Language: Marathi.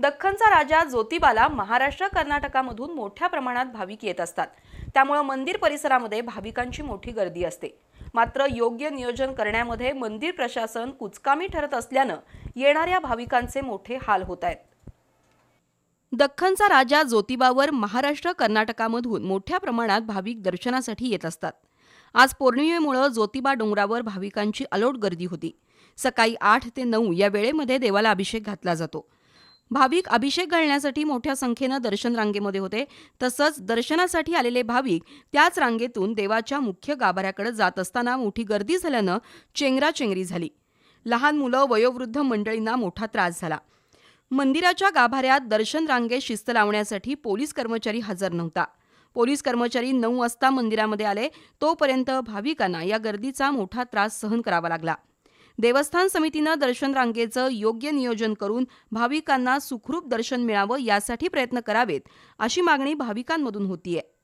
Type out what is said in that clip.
दख्खनचा राजा ज्योतिबाला महाराष्ट्र कर्नाटकामधून मोठ्या प्रमाणात भाविक येत असतात. त्यामुळं मंदिर परिसरामध्ये भाविकांची मोठी गर्दी असते. मात्र योग्य नियोजन करण्यामध्ये मंदिर प्रशासन कुचकामी ठरत असल्यानं येणाऱ्या भाविकांचे मोठे हाल होत आहेत. दख्खनचा राजा ज्योतिबावर महाराष्ट्र कर्नाटकामधून मोठ्या प्रमाणात भाविक दर्शनासाठी येत असतात. आज पौर्णिमेमुळं ज्योतिबा डोंगरावर भाविकांची अलोट गर्दी होती. सकाळी आठ ते नऊ या वेळेमध्ये देवाला अभिषेक घातला जातो. भाविक अभिषेक घालण्यासाठी मोठ्या संख्येनं दर्शन रांगेमध्ये होते. तसंच दर्शनासाठी आलेले भाविक त्याच रांगेतून देवाच्या मुख्य गाभाऱ्याकडे जात असताना मोठी गर्दी झाल्यानं चेंगराचेंगरी झाली. लहान मुलं वयोवृद्ध मंडळींना मोठा त्रास झाला. मंदिराच्या गाभाऱ्यात दर्शन रांगेत शिस्त लावण्यासाठी पोलीस कर्मचारी हजर नव्हता. पोलीस कर्मचारी नऊ वाजता मंदिरामध्ये आले. तोपर्यंत भाविकांना या गर्दीचा मोठा त्रास सहन करावा लागला. देवस्थान समितीनं दर्शन रांगेचं योग्य नियोजन करून भाविकांना सुखरूप दर्शन मिळावं यासाठी प्रयत्न करावेत अशी मागणी भाविकांमधून होतीये.